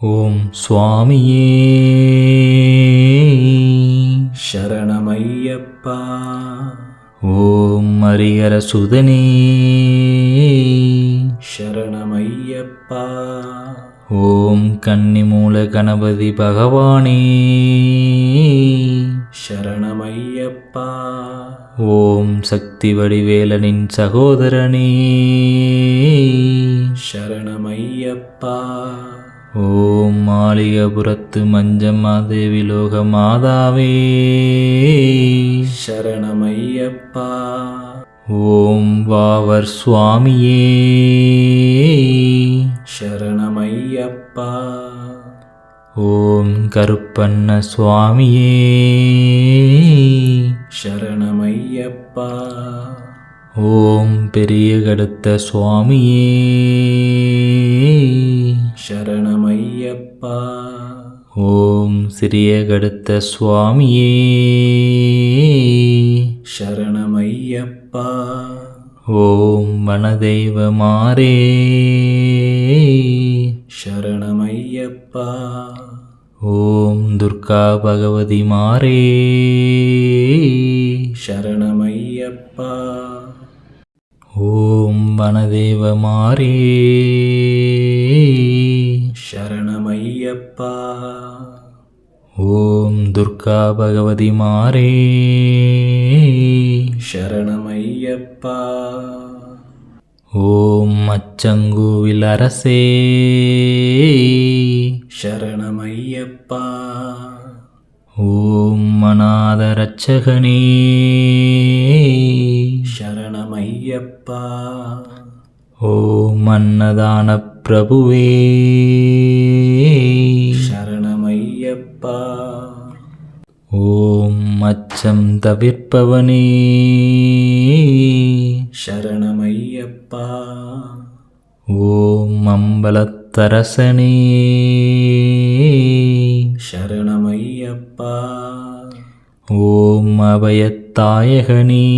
ஓம் சுவாமியே. சரணமையப்பா. ஓம் ஹரிஹர சுதனே. சரணமையப்பா. ஓம் கன்னிமூல கணபதி பகவானே. சரணமையப்பா. ஓம் சக்தி வடிவேலனின் சகோதரனே. சரணமையப்பா. ஓம் மாளிகபுரத்து மஞ்சம்மாதேவி லோக மாதாவே சரணமையப்பா. ஓம் வாவர் சுவாமியே சரணமையப்பா. ஓம் கருப்பண்ண சுவாமியே சரணமையப்பா. ஓம் பெரிய கடுத்த சுவாமியே சரணமையப்பா. ஓம் சிறிய கடுத்த சுவாமியே சரணமையப்பா. ஓம் வனதெய்வமாரே சரணமையப்பா. ஓம் துர்கா பகவதி மாரே சரணமையப்பா. ஓம் வனதேவமாரே சரணமையப்பா. ஓம் துர்கா பகவதி மாரே சரணமையப்பா. ஓம் அச்சங்கோவில் அரசே. சரணமையப்பா. ஓம் அநாத ரட்சகனே சரணமையப்பா. ஓம் அன்னதான பிரபுவே. சரணமையப்பா. ஓம் அச்சம் தவிர்ப்பவனே. சரணமையப்பா. ஓம் அம்பலத்தரசனே. சரணமையப்பா. ஓம் அபயத்தாயகனே.